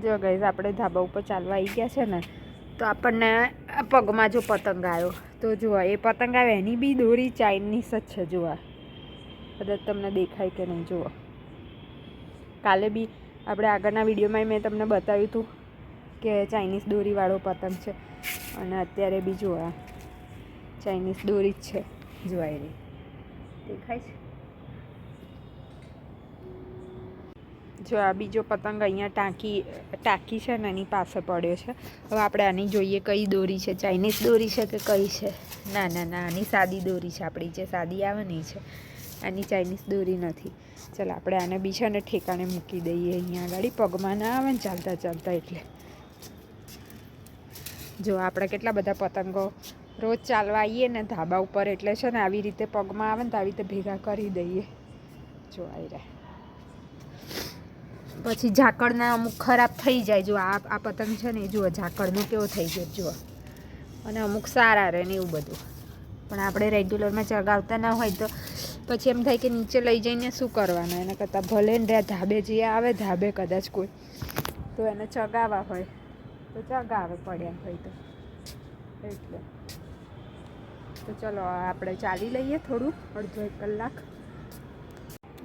જો ગઈઝ આપણે ધાબા ઉપર ચાલવા આવી ગયા છે ને, તો આપણને પગમાં જો પતંગ આવ્યો. તો જુઓ, એ પતંગ આવે, એની બી દોરી ચાઇનીઝ જ છે, જુઓ. કદાચ તમને દેખાય કે નહીં, જુઓ. કાલે બી આપણે આગળના વિડીયોમાં મેં તમને બતાવ્યું હતું કે ચાઇનીઝ દોરીવાળો પતંગ છે. અને અત્યારે બી આ ચાઇનીઝ દોરી જ છે. જોવાય રહી દેખાય છે? જો આ બીજો પતંગ અહીંયા ટાંકી ટાંકી છે ને એની પાસે પડ્યો છે. હવે આપણે આની જોઈએ કઈ દોરી છે ચાઇનીઝ દોરી છે કે કઈ છે? ના ના ના, આની સાદી દોરી છે આપણી, જે સાદી આવે છે. આની ચાઇનીઝ દોરી નથી. ચાલો આપણે આને બી છે ને ઠેકાણે મૂકી દઈએ અહીંયા આગળ. પગમાં ના આવે ને ચાલતા ચાલતા એટલે. જો આપણે કેટલા બધા પતંગો રોજ ચાલવા આવીએ ને ધાબા ઉપર એટલે છે ને આવી રીતે પગમાં આવે ને તો આવી રીતે ભેગા કરી દઈએ. જો આવી રહ્યા. પછી ઝાકળના અમુક ખરાબ થઈ જાય. જો આ આ પતંગ છે ને જુઓ, ઝાકળનો કેવો થઈ ગયો, જુઓ. અને અમુક સારા રહે ને એવું બધું. પણ આપણે રેગ્યુલરમાં ચગાવતા ના હોય તો પછી એમ થાય કે નીચે લઈ જઈને શું કરવાનું? એના કરતાં ભલે ને ધાબે જે આવે, ધાબે કદાચ કોઈ. તો એને ચગાવવા હોય. તો ચગાવે પડ્યા હોય તો. એટલે. તો ચલો, આપણે ચાલી લઈએ થોડું, અડધો એક કલાક.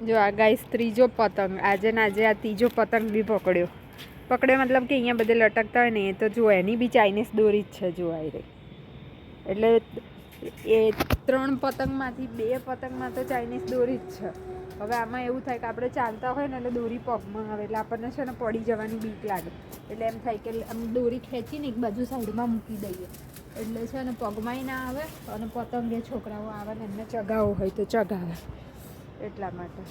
જો આ ગાઈસ ત્રીજો પતંગ. આજે ને આજે આ ત્રીજો પતંગ બી પકડ્યો. પકડ્યો મતલબ કે અહીંયા બધે લટકતા હોય ને, એ તો જો એની બી ચાઇનીઝ દોરી જ છે આવી રહી એટલે એ ત્રણ પતંગમાંથી બે પતંગમાં તો ચાઇનીઝ દોરી જ છે. હવે આમાં એવું થાય કે આપણે ચાલતા હોય ને, એટલે દોરી પગમાં આવે, એટલે આપણને છે ને પડી જવાની બીક લાગે. એટલે એમ થાય કે આમ દોરી ખેંચીને એક બાજુ સાઈડમાં મૂકી દઈએ. એટલે છે ને પગમાંય ના આવે અને પતંગે છોકરાઓ આવે ને, એમને ચગાવવો હોય તો ચગાવે. એટલા માટે.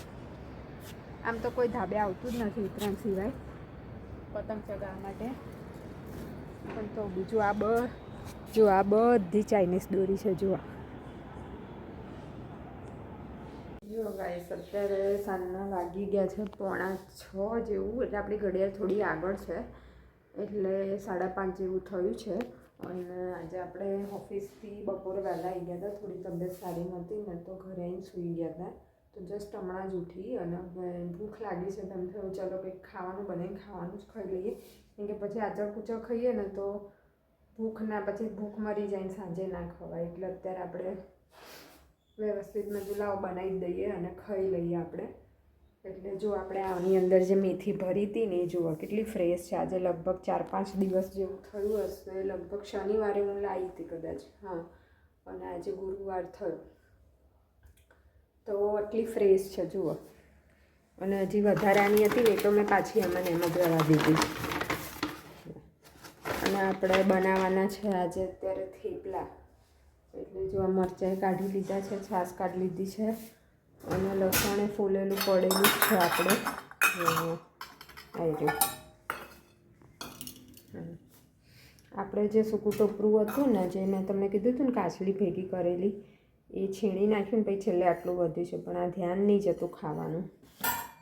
આમ તો કોઈ ધાબે આવતું જ નથી ઉત્તરાયણ સિવાય, પતંગ ચગાવવા માટે. પણ તો બીજું આ બ, જો આ બધી ચાઇનીઝ દોરી છે, જુઓ. જો અત્યારે સાંજના વાગી ગયા છે પોણા છ જેવું, એટલે આપણી ઘડિયાળ થોડી આગળ છે. એટલે સાડા પાંચ જેવું થયું છે. અને આજે આપણે ઓફિસથી બપોરે વહેલા આવી ગયા હતા, થોડી તબિયત સારી નહોતી ને તો ઘરે આવીને સૂઈ ગયા હતા. તો જસ્ટ હમણાં જ ઉઠી અને ભૂખ લાગી છે તેમ થયું ચલો કંઈક ખાવાનું બનાવીને ખાવાનું જ ખાઈ લઈએ. કેમ કે પછી આચળ કૂચળ ખાઈએ ને તો ભૂખ ના, પછી ભૂખ મરી જાય સાંજે ના ખવાય. એટલે અત્યારે આપણે વ્યવસ્થિત મજુલાઓ બનાવી દઈએ અને ખાઈ લઈએ આપણે. એટલે જો આપણે આની અંદર જે મેથી ભરી હતી ને એ જુઓ, કેટલી ફ્રેશ છે. આજે લગભગ ચાર પાંચ દિવસ જેવું થયું હશે. લગભગ શનિવારે હું લાવી હતી કદાચ. હા. અને આજે ગુરુવાર થયો. તો આટલી ફ્રેશ છે, જુઓ. અને હજી વધારાની હતી ને, તો મેં પાછી એમાં એમ જ રવા દીધી. અને આપણે બનાવવાના છે આજે અત્યારે થેપલા. એટલે જો આ મરચાં કાઢી લીધા છે, છાશ કાઢી લીધી છે. અને લસણે ફૂલેલું પડેલું જ છે આપણે. આવી રહ્યું. આપણે જે સૂકું ટોપરું હતું ને, જે મેં તમને કીધું હતું ને કાચલી ભેગી કરેલી એ છીણી નાખ્યું ને પછી છેલ્લે આટલું વધ્યું છે પણ આ ધ્યાન નહીં જતું ખાવાનું.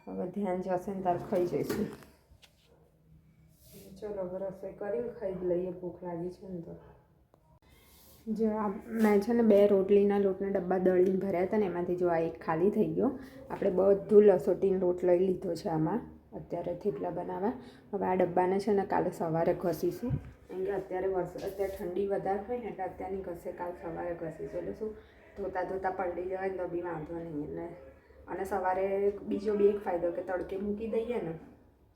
હવે ધ્યાન જશે ને તાર ખાઈ જઈશું. ચલો હવે રસોઈ કરીને ખાઈ લઈએ ભૂખ લાગી છે ને તો. જો આ મેં છે ને બે રોટલીના લોટના ડબ્બા દળીને ભર્યા હતા ને એમાંથી જો આ એક ખાલી થઈ ગયો. આપણે બધું લસોટીનો લોટ લઈ લીધો છે આમાં. અત્યારે થેપલા બનાવવા. હવે આ ડબ્બાને છે ને કાલે સવારે ઘસીશું. કેમ કે અત્યારે વરસાદ અત્યારે ઠંડી વધારે હોય ને એટલે અત્યારની ઘસે કાલ સવારે ઘસીશું. એટલે શું ધોતા ધોતા પલળી જવાય તો બી વાંધો નહીં એટલે. અને સવારે બીજો બી એક ફાયદો કે તડકે મૂકી દઈએ ને,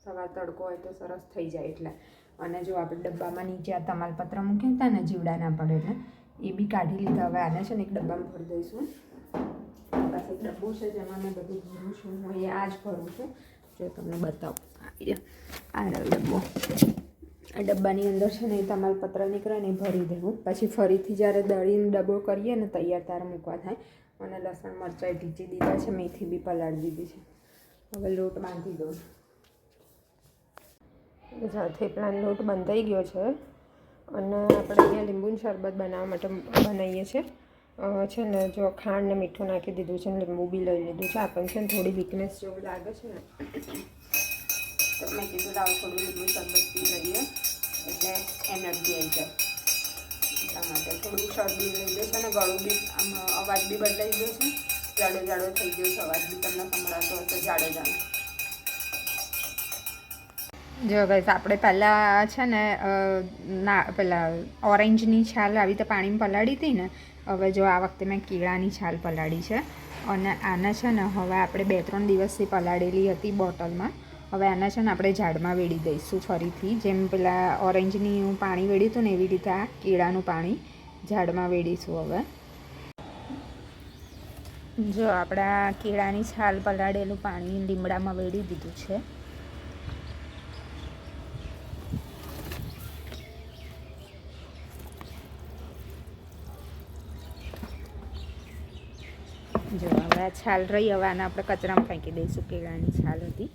સવાર તડકો હોય તો સરસ થઈ જાય એટલે. અને જો આપણે ડબ્બામાં નીચે આ તમાલપત્ર મૂક્યા હતા ને જીવડા ના પડે એટલે, એ બી કાઢી લીધા. હવે આને છે ને એક ડબ્બામાં ભરી દઈશું. પાસે એક ડબ્બો છે જેમાં મેં બધું ભરું છું. હું એ આ જ ભરું છું. જો તમને બતાવું. આવી. આ ડબ્બો. આ ડબ્બાની અંદર છે ને એ તમાલપત્ર નીકળે ને એ ભરી દેવું. પછી ફરીથી જ્યારે દળીને ડબ્બો કરીએ ને તૈયાર ત્યારે મૂકવા થાય. અને લસણ મરચાં ઢીચી દીધા છે મેથી બી પલાળી દીધી છે. હવે લોટ બાંધી દઉં થેપલાનો લોટ બંધાઈ ગયો છે. અને આપણે અહીંયા લીંબુનું શરબત બનાવવા માટે બનાવીએ છીએ. છે ને જો ખાંડ ને મીઠું નાખી દીધું છે ને લીંબુ બી લઈ લીધું છે. આપણને છે ને થોડી વીકનેસ જેવું લાગે છે ને. તો મેં કીધું લાવો થોડું લીંબુ શરબત પી લઈએ. એટલે એનર્જી આવી જાય એટલા માટે થોડું શરદી લઈ જશે અને ગળું બી આમ અવાજ બી બદલાઈ ગયો છે. જાડો જાડો થઈ ગયો છે અવાજ બી તમને સંભળાતો હશે જાડો જાડો. જો ગાઈસ આપણે પહેલાં છે ને ના, પેલા ઓરેન્જની છાલ આવી રીતે પાણીમાં પલાળી હતી ને, હવે જો આ વખતે મેં કેળાની છાલ પલાળી છે. અને આને છે ને હવે આપણે બે ત્રણ દિવસથી પલાળેલી હતી બોટલમાં. હવે આના છે ને આપણે ઝાડમાં વેડી દઈશું ફરીથી. જેમ પેલા ઓરેન્જની હું પાણી વેડ્યું હતું ને એવી રીતે આ કેળાનું પાણી ઝાડમાં વેડીશું હવે. જો આપણા કેળાની છાલ પલાળેલું પાણી લીમડામાં વેડી દીધું છે. જો હવે આ છાલ રહી, હવે આને આપણે કચરામાં ફેંકી દઈશું કેળાની છાલ હતી.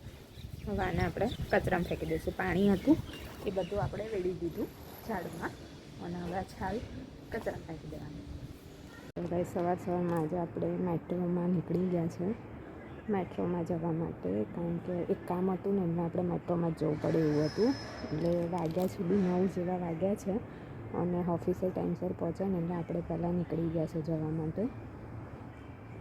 હવે આને આપણે કચરામાં ફેંકી દઈશું. પાણી હતું, એ બધું આપણે વેડી દીધું ઝાડમાં. અને હવે આ છાલ કચરામાં ફેંકી દેવાની. ભાઈ સવાર સવારમાં આજે આપણે મેટ્રોમાં નીકળી ગયા છે. મેટ્રોમાં જવા માટે, કારણ કે એક કામ હતું ને, એમને આપણે મેટ્રોમાં જ જવું પડે એવું હતું. એટલે વાગ્યા સુધી નવ જેવા વાગ્યા છે. અને ઓફિસે ટાઈમસર પહોંચ્યા ને, એટલે આપણે પહેલાં નીકળી ગયા છે જવા માટે.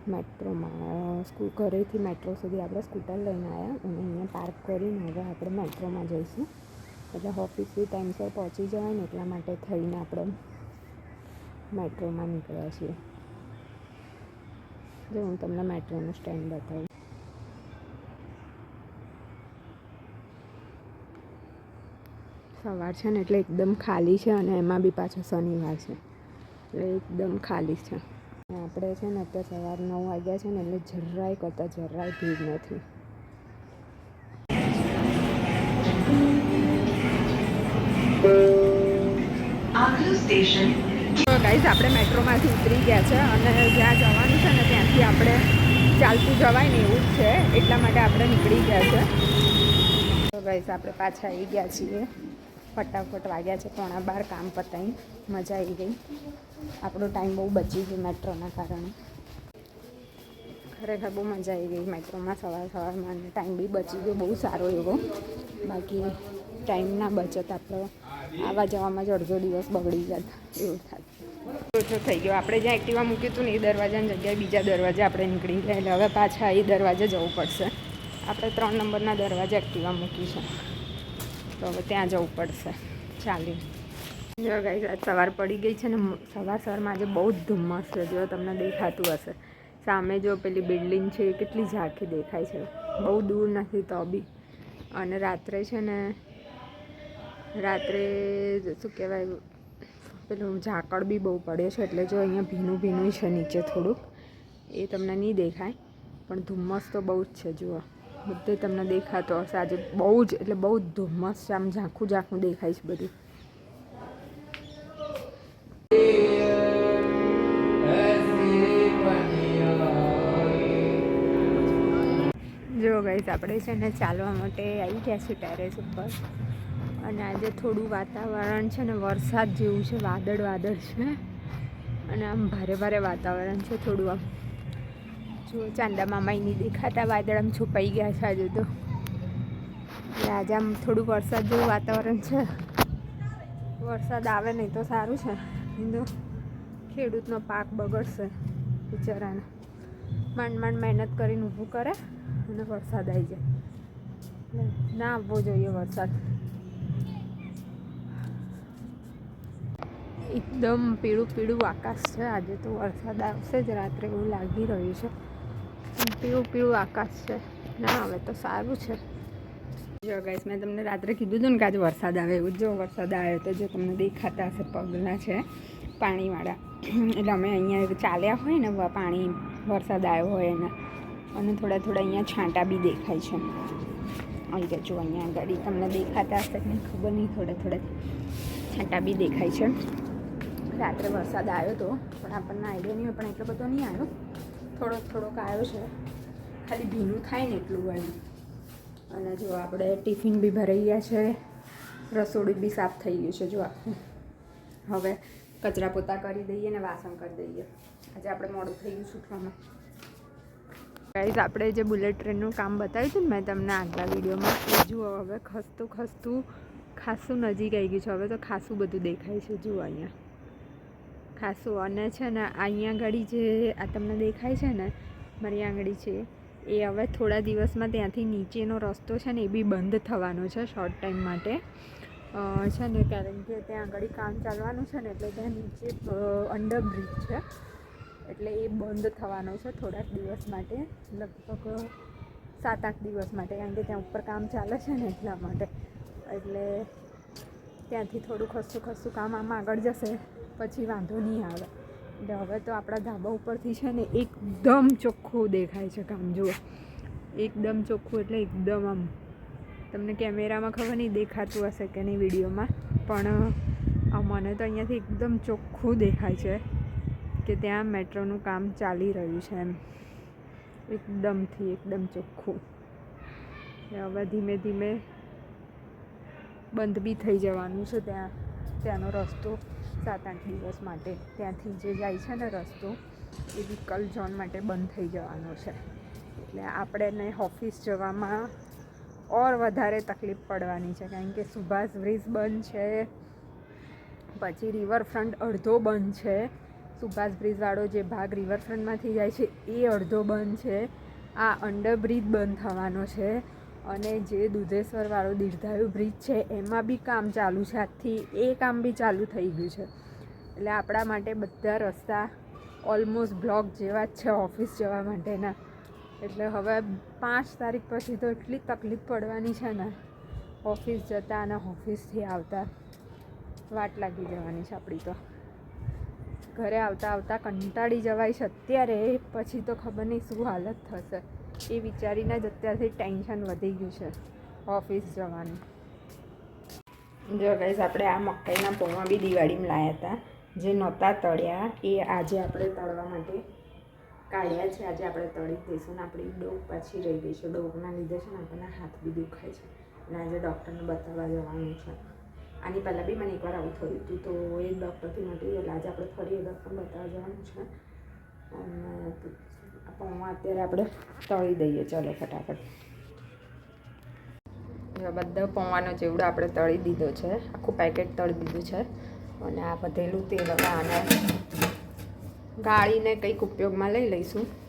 મેટ્રોમાં સ્કૂ, ઘરેથી મેટ્રો સુધી આપણે સ્કૂટર લઈને આવ્યા અને અહીંયા પાર્ક કરીને હવે આપણે મેટ્રોમાં જઈશું. એટલે ઓફિસથી ટાઈમસર પહોંચી જવાય ને એટલા માટે થઈને આપણે મેટ્રોમાં નીકળ્યા છીએ. જો હું તમને મેટ્રોનું સ્ટેન્ડ બતાવું. સવાર છે ને એટલે એકદમ ખાલી છે અને એમાં બી પાછો શનિવાર છે. એટલે એકદમ ખાલી છે. આપણે છે ને અત્યારે સવાર નવ વાગ્યા છે ને એટલે જરાય કરતાં જરાય ભીડ નથી. ગાઈઝ આપણે મેટ્રોમાંથી ઉતરી ગયા છે અને જ્યાં જવાનું છે ને ત્યાંથી આપણે ચાલતું જવાય ને એવું જ છે. એટલા માટે આપણે નીકળી ગયા છે. ગાઈઝ આપણે પાછા આવી ગયા છીએ. ફટાફટ વાગ્યા છે, પોણા બાર કામ પતાવી મજા આવી ગઈ. આપણો ટાઈમ બહુ બચી ગયો મેટ્રોના કારણે. ખરેખર બહુ મજા આવી ગઈ મેટ્રોમાં સવાર સવારમાં અને ટાઈમ બી બચી ગયો, બહુ સારો એવો. બાકી ટાઈમના બચત આપણો આવા જવામાં જ અડધો દિવસ બગડી જાત, એવું થાય. ઓછો થઈ ગયો. આપણે જ્યાં એક્ટિવા મૂક્યું હતું ને એ દરવાજાની જગ્યાએ બીજા દરવાજે આપણે નીકળી ગયા. એટલે હવે પાછા એ દરવાજે જવું પડશે. આપણે ત્રણ નંબરના દરવાજે એક્ટિવા મૂકી છે. તો હવે ત્યાં જવું પડશે. ચાલી જો ગાઈસ આજ સવાર પડી ગઈ છે ને સવાર સવારમાં આજે બહુ જ ધુમ્મસ છે. જો તમને દેખાતું હશે. સામે જો પેલી બિલ્ડિંગ છે, એ કેટલી ઝાંખી દેખાય છે. બહુ દૂર નથી તો બી. અને રાત્રે છે ને, રાત્રે શું કહેવાય, પેલું ઝાકળ બી બહુ પડે છે, એટલે જો અહીંયા ભીનું ભીનું છે નીચે થોડુંક. એ તમને નહીં દેખાય, પણ ધુમ્મસ તો બહુ જ છે, જુઓ. બધે તમને દેખાતો હશે. આજે બહુ જ, એટલે બહુ જ ધુમ્મસ આમ ઝાંખું ઝાંખું દેખાય છે બધું. જો ગઈશ આપણે છે ને ચાલવા માટે આવી ગયા છીએ ટેરેસ ઉપર. અને આજે થોડું વાતાવરણ છે ને વરસાદ જેવું છે, વાદળ વાદળ છે. અને આમ ભારે ભારે વાતાવરણ છે થોડું આમ. જો ચાંદા મામાઈ નહીં દેખાતા વાદળ આમ છુપાઈ ગયા છે આજે તો. આજે આમ થોડું વરસાદ જેવું વાતાવરણ છે. વરસાદ આવે નહીં તો સારું છે. તો ખેડૂતનો પાક બગડશે બિચારાને. માંડ માંડ મહેનત કરીને ઊભું કરે અને વરસાદ આવી જાય. ના આવવો જોઈએ વરસાદ. એકદમ પીળું પીળું આકાશ છે. આજે તો વરસાદ આવશે જ. રાત્રે એવું લાગી રહ્યું છે. પીળું પીળું આકાશ છે. ના આવે તો સારું છે. જો ગાઈસ મેં તમને રાત્રે કીધું હતું ને કે આજે વરસાદ આવે એવું. જો વરસાદ આવ્યો તો જો તમને દેખાતા હશે પગલાં છે પાણીવાળા. એટલે અમે અહીંયા ચાલ્યા હોય ને પાણી વરસાદ આવ્યો હોય એના. અને થોડા થોડા અહીંયા છાંટા બી દેખાય છે. અહીંયા જો અહીંયા આગળ તમને દેખાતા હશે કે ખબર નહીં, થોડા થોડા છાંટા બી દેખાય છે. રાત્રે વરસાદ આવ્યો હતો પણ આપણને આઈડિયા નહીં હોય, પણ એટલો બધો નહીં આવ્યો. થોડોક થોડોક આવ્યો છે. ખાલી ભીનું થાય ને એટલું એમ. અને જો આપણે ટિફિન બી ભરાઈ ગયા છે. રસોડું બી સાફ થઈ ગયું છે, જો આખું હવે કચરા પોતા કરી દઈએ ને વાસણ કરી દઈએ. આજે આપણે મોડું થઈ ગયું છૂટવામાં ગાઈઝ આપણે જે બુલેટ ટ્રેનનું કામ બતાવ્યું હતું ને મેં તમને આગલા વિડીયોમાં, એ જુઓ હવે ખસતું ખસતું ખાસું નજીક આવી ગયું છે. હવે તો ખાસું બધું દેખાય છે, જુઓ અહીંયા. ખાસું અને છે ને અહીંયા આગળ જે આ તમને દેખાય છે ને, મારી આંગળી છે, એ હવે થોડા દિવસમાં ત્યાંથી નીચેનો રસ્તો છે ને એ બી બંધ થવાનો છે શોર્ટ ટાઈમ માટે. છે ને કારણ કે ત્યાં આગળ કામ ચાલવાનું છે ને એટલે ત્યાં નીચે અંડરબ્રિજ છે. એટલે એ બંધ થવાનો છે થોડાક દિવસ માટે, લગભગ સાત આઠ દિવસ માટે, કારણ કે ત્યાં ઉપર કામ ચાલે છે ને એટલા માટે. એટલે ત્યાંથી થોડું ખસું ખસું કામ આમ આગળ જશે. પછી વાંધો નહીં આવે. એટલે હવે તો આપણા ધાબા ઉપરથી છે ને એકદમ ચોખ્ખું દેખાય છે કામ જુઓ એકદમ ચોખ્ખું એટલે એકદમ આમ. તમને કેમેરામાં ખબર નહીં દેખાતું હશે કે નહીં વિડીયોમાં, પણ મને તો અહીંયાથી એકદમ ચોખ્ખું દેખાય છે કે ત્યાં મેટ્રોનું કામ ચાલી રહ્યું છે એમ. એકદમથી એકદમ ચોખ્ખું. હવે ધીમે ધીમે બંધ બી થઈ જવાનું છે ત્યાં, ત્યાંનો રસ્તો. સાત આઠ દિવસ માટે ત્યાંથી જે જાય છે ને રસ્તો, એ વ્હીકલ ઝોન માટે બંધ થઈ જવાનો છે. એટલે આપણે ઓફિસ જવામાં ઓર વધારે તકલીફ પડવાની છે, કારણ કે સુભાષ બ્રિજ બંધ છે, પછી રિવરફ્રન્ટ અડધો બંધ છે. સુભાષ બ્રિજવાળો જે ભાગ રિવરફ્રન્ટમાંથી જાય છે, એ અડધો બંધ છે. આ અંડરબ્રિજ બંધ થવાનો છે. અને જે દુધેશ્વરવાળો દીર્ઘાયુ બ્રિજ છે, એમાં બી કામ ચાલુ છે. આજથી એ કામ બી ચાલુ થઈ ગયું છે. એટલે આપણા માટે બધા રસ્તા ઓલમોસ્ટ બ્લોક જેવા જ છે, ઓફિસ જવા માટેના. એટલે હવે પાંચ તારીખ પછી તો એટલી તકલીફ પડવાની છે ને. ઓફિસ જતા અને ઓફિસથી આવતા વાટ લાગી જવાની છે આપણી તો. ઘરે આવતા આવતા કંટાળી જવાય છે. અત્યારે પછી તો ખબર નહીં શું હાલત થશે. એ વિચારીને જ અત્યારથી ટેન્શન વધી ગયું છે ઓફિસ જવાનું. જો ગઈશ આપણે આ મકાઈના પૌવા બી દિવાળીમાં લાવ્યા હતા. જે નહોતા તળ્યા, એ આજે આપણે તળવા માટે કાઢ્યા છે. આજે આપણે તળી દઈશું ને આપણી ડોક પાછી રહી ગઈ છે. ડોકના લીધે છે ને આપણને હાથ બી દુખાય છે. અને આજે ડૉક્ટરને બતાવવા જવાનું છે. આની પહેલાં બી મને એકવાર આવું થયું હતું તો એ ડૉક્ટરથી મટી ગયેલા આજે આપણે ફરી એ ડૉક્ટરને બતાવવા જવાનું છે. અને પૌવા અત્યારે આપણે તળી દઈએ. ચલો ફટાફટ. બધા પૌવાનો ચેવડો આપણે તળી દીધો છે. આખું પેકેટ તળી દીધું છે. અને આ બધેલું તેલ હવે આને ગાળીને કંઈક ઉપયોગમાં લઈ લઈશું.